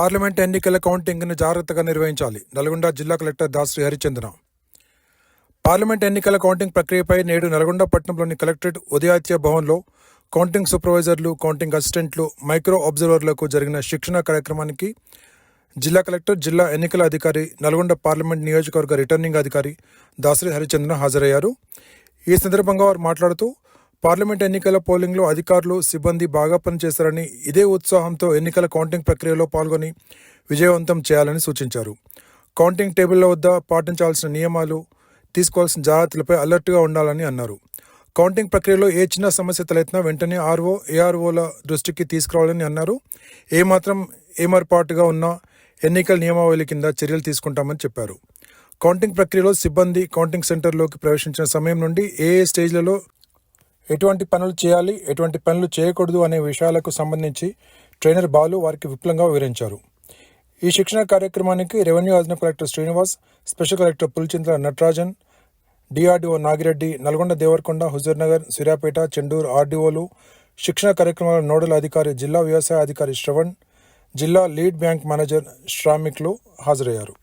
Parliament ఎన్నికల కౌంటింగ్ను జాగ్రత్తగా నిర్వహించాలి. నల్గొండ జిల్లా కలెక్టర్ దాశ్రీ హరిచంద్ర పార్లమెంట్ ఎన్నికల కౌంటింగ్ ప్రక్రియపై నేడు నల్గొండ పట్టణంలోని కలెక్టరేట్ ఉదయాత్య భవన్లో కౌంటింగ్ సూపర్వైజర్లు కౌంటింగ్ అసిస్టెంట్లు మైక్రో అబ్జర్వర్లకు జరిగిన శిక్షణ కార్యక్రమానికి జిల్లా కలెక్టర్ జిల్లా ఎన్నికల అధికారి నల్గొండ పార్లమెంట్ నియోజకవర్గ రిటర్నింగ్ అధికారి దాసరి హరిచంద్ర హాజరయ్యారు. ఈ సందర్భంగా వారు మాట్లాడుతూ పార్లమెంట్ ఎన్నికల పోలింగ్లో అధికారులు సిబ్బంది బాగా పనిచేశారని ఇదే ఉత్సాహంతో ఎన్నికల కౌంటింగ్ ప్రక్రియలో పాల్గొని విజయవంతం చేయాలని సూచించారు. కౌంటింగ్ టేబుల్ల వద్ద పాటించాల్సిన నియమాలు తీసుకోవాల్సిన జాగ్రత్తలపై అలర్ట్గా ఉండాలని అన్నారు. కౌంటింగ్ ప్రక్రియలో ఏ చిన్న సమస్య తలెత్తినా వెంటనే ఆర్ఓ ఏఆర్ఓల దృష్టికి తీసుకురావాలని అన్నారు. ఏమాత్రం ఏమర్పాటుగా ఉన్నా ఎన్నికల నియమావళి కింద చర్యలు తీసుకుంటామని చెప్పారు. కౌంటింగ్ ప్రక్రియలో సిబ్బంది కౌంటింగ్ సెంటర్లోకి ప్రవేశించిన సమయం నుండి ఏ ఏ స్టేజ్లలో ఎటువంటి పనులు చేయాలి ఎటువంటి పనులు చేయకూడదు అనే విషయాలకు సంబంధించి ట్రైనర్ బాలు వారికి విపులంగా వివరించారు. ఈ శిక్షణ కార్యక్రమానికి revenue అధిన collector Srinivas special collector Pulichindra Natarajan DRDO Nagireddy Nalgonda Devarakonda Huzurnagar Sirapeta Chendur ఆర్డీఓలు శిక్షణ కార్యక్రమాల నోడల్ అధికారి జిల్లా వ్యవసాయ అధికారి శ్రవణ్ జిల్లా లీడ్ బ్యాంక్ మేనేజర్ శ్రామిక్లు హాజరయ్యారు.